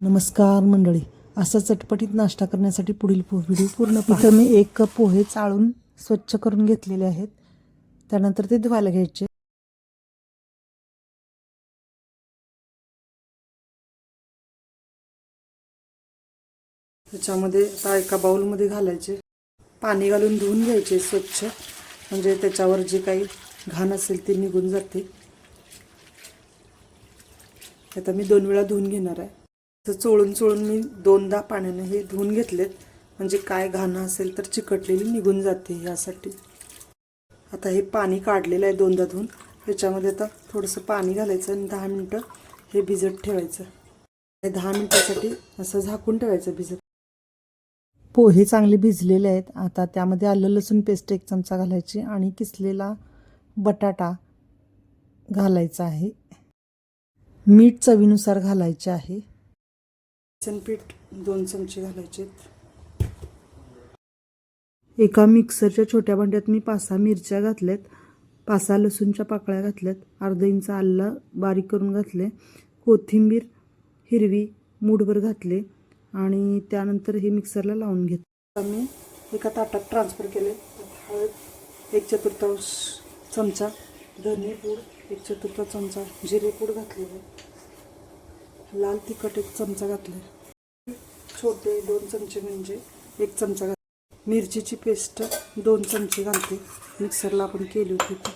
नमस्कार मंडळी. असा चटपटीत नाश्ता करण्यासाठी पुढील पो व्हिडिओ पूर्ण इथं मी एक कप पोहे चाळून स्वच्छ करून घेतलेले आहेत. त्यानंतर ते धुवायला घ्यायचे. त्याच्यामध्ये आता एका बाउलमध्ये घालायचे. पाणी घालून धुवून घ्यायचे स्वच्छ. म्हणजे त्याच्यावर जे काही घाण असेल ते निघून जाते. आता मी दोन वेळा धुवून घेणार आहे. तर चोळून चोळून मी दोनदा पाण्याने हे धुवून घेतलेत. म्हणजे काय घाणं असेल तर चिकटलेली निघून जाते यासाठी. आता हे पाणी काढलेलं आहे दोनदा धुवून. ह्याच्यामध्ये आता थोडंसं पाणी घालायचं आणि दहा मिनटं हे भिजत ठेवायचं. हे दहा मिनटासाठी असं झाकून ठेवायचं भिजत. पोहे चांगले भिजलेले आहेत. आता त्यामध्ये आलं लसूण पेस्ट एक चमचा घालायची आणि किसलेला बटाटा घालायचा आहे. मीठ चवीनुसार घालायचे आहे. बेसन दोन चमचे घालायचे एका मिक्सरच्या छोट्या भांड्यात मी पाच सहा मिरच्या घातल्यात पाच सहा लसूणच्या पाकळ्या घातल्यात अर्धा इंच आल्ला बारीक करून घातले कोथिंबीर हिरवी मूठभर घातले आणि त्यानंतर हे मिक्सरला लावून घेतलं मी एका ताटात ट्रान्सफर केले. हळद एक चतुर्थांश चमचा धने पूड एक चतुर्थ चमचा जिरे पूड घातलेले. लाल तिखट एक चमचा घातले छोटे दोन चमचे म्हणजे एक चमचा घातले मिरचीची पेस्ट दोन चमचे घालते. मिक्सरला आपण केली होती ती.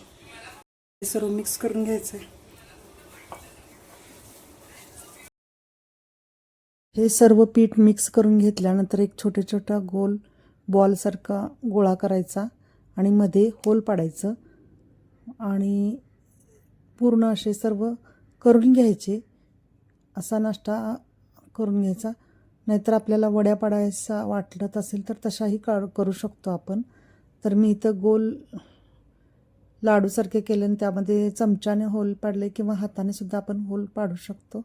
हे सर्व मिक्स करून घ्यायचं आहे हे सर्व पीठ मिक्स करून घेतल्यानंतर एक छोटे छोटा गोल बॉलसारखा गोळा करायचा आणि मध्ये होल पाडायचं. आणि पूर्ण असे सर्व करून घ्यायचे. असा नाश्ता करून घ्यायचा. नाहीतर आपल्याला वड्या पाडायचा वाटत असेल तर तशाही का करू शकतो आपण. तर मी इथं गोल लाडूसारखे केले आणि त्यामध्ये चमच्याने होल पाडले किंवा हाताने सुद्धा आपण होल पाडू शकतो.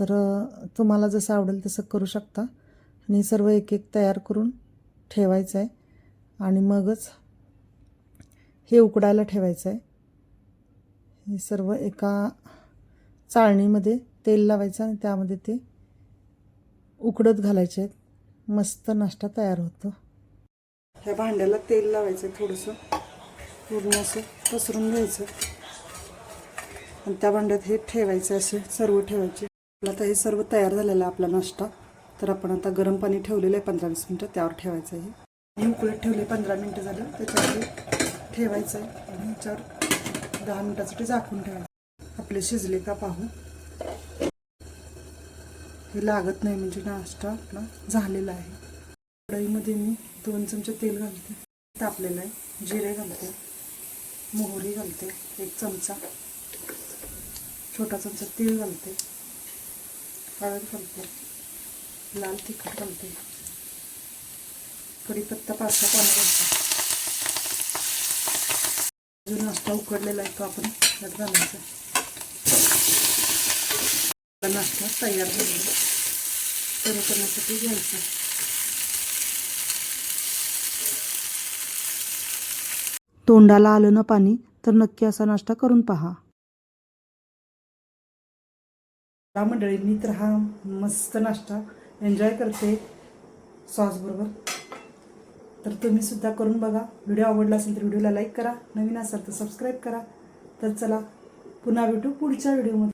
तर तुम्हाला जसं आवडेल तसं करू शकता. आणि सर्व एक एक तयार करून ठेवायचं आहे. आणि मगच हे उकडायला ठेवायचं आहे. हे सर्व एका चाळणीमध्ये तेल लावायचं आणि त्यामध्ये ते उकडत घालायचे आहेत. मस्त नाश्ता तयार होतो. ह्या भांड्याला तेल लावायचं आहे थोडंसं. पूर्ण असं पसरून घ्यायचं. आणि त्या भांड्यात हे ठेवायचं असे सर्व ठेवायचे. आता हे सर्व तयार झालेलं आहे आपला नाश्ता. तर आपण आता गरम पाणी ठेवलेलं आहे पंधरा वीस मिनटं. त्यावर ठेवायचं आहे हे. उकळत ठेवले पंधरा मिनटं झालं. त्याच्यामध्ये ठेवायचं आहे. आणि ह्याच्यावर दहा मिनटासाठी झाकून ठेवायचं आपले शिजले का पाहू. हे लागत नाही म्हणजे नाश्ता आपला झालेला आहे. कढईमध्ये मी दोन चमचे तेल घालते. तापलेलं आहे. जिरे घालते. मोहरी घालते. एक चमचा. छोटा चमचा तीळ घालते. हळद घालते. लाल तिखट घालते. कढीपत्ता पाच सहा पानं घालते जो नाश्ता उकडलेला आहे तो आपण त्यात घालायचा आपला नाश्ता तयार झालेला सर्व करण्यासाठी घ्यायचा तोंडाला आलं ना पाणी तर नक्की असा नाश्ता करून पहा. या मंडळींनी तर हा मस्त नाश्ता एन्जॉय करते. सॉसबरोबर तर तुम्ही सुद्धा करून बघा. व्हिडिओ आवडला असेल तर व्हिडिओला लाईक करा. नवीन असाल तर सबस्क्राईब करा. तर चला पुन्हा भेटू पुढच्या व्हिडिओमध्ये